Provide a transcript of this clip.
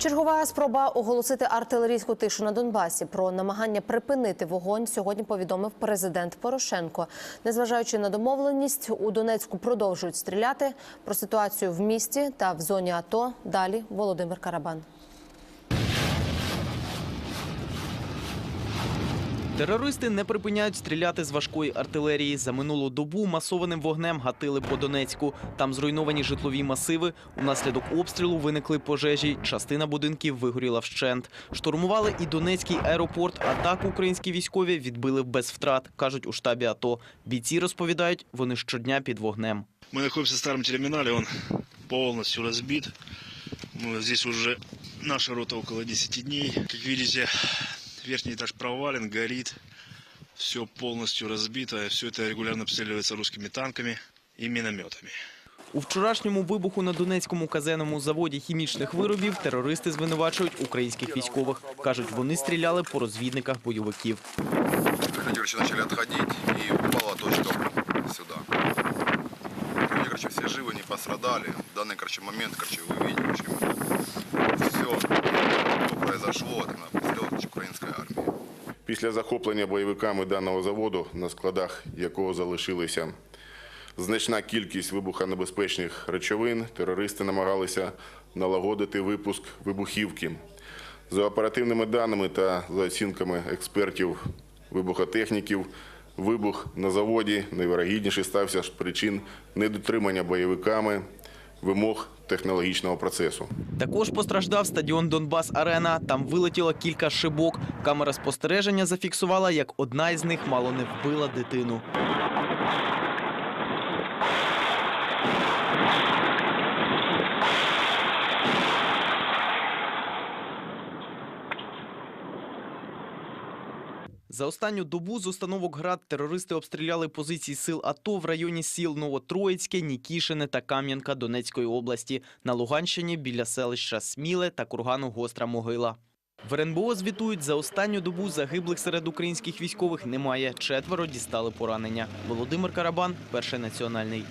Чергова спроба оголосити артилерійську тишу на Донбасі про намагання припинити вогонь сьогодні повідомив президент Порошенко. Незважаючи на домовленість, у Донецьку продовжують стріляти. Про ситуацію в місті та в зоні АТО далі Володимир Карабан. Терористи не припиняють стріляти з важкої артилерії. За минулу добу масованим вогнем гатили по Донецьку. Там зруйновані житлові масиви. Унаслідок обстрілу виникли пожежі. Частина будинків вигоріла вщент. Штурмували і Донецький аеропорт. Атаку українські військові відбили без втрат, кажуть у штабі АТО. Бійці розповідають, вони щодня під вогнем. Мы находимся в старом терминале, он полностью разбит. Мы здесь уже наша рота около 10 дней. Как видите, верхний этаж провален, горит. Все полностью разбито. Все это регулярно обстреливается русскими танками и минометами. У вчорашньому вибуху на Донецькому казенному заводі хімічних виробів терористи звинувачують українських військових. Кажуть, вони стріляли по розвідниках бойовиків. Люди, короче, начали отходить, и упала точка сюда. Люди, короче, все живы, не пострадали. В данный, короче, момент, короче, вы видите, короче, все, что произошло, Після захоплення бойовиками даного заводу, на складах якого залишилися значна кількість вибухонебезпечних речовин, терористи намагалися налагодити випуск вибухівки. За оперативними даними та за оцінками експертів вибухотехніків, вибух на заводі найвирогідніше стався з причин недотримання бойовиками вимог технологічного процесу. Також постраждав стадіон Донбас Арена. Там вилетіло кілька шибок. Камера спостереження зафіксувала, як одна із них мало не вбила дитину. За останню добу з установок ГРАД терористи обстріляли позиції сил АТО в районі сіл Новотроїцьке, Нікішине та Кам'янка Донецької області. На Луганщині біля селища Сміле та кургану Гостра Могила. В РНБО звітують, за останню добу загиблих серед українських військових немає. Четверо дістали поранення. Володимир Карабан, перший національний.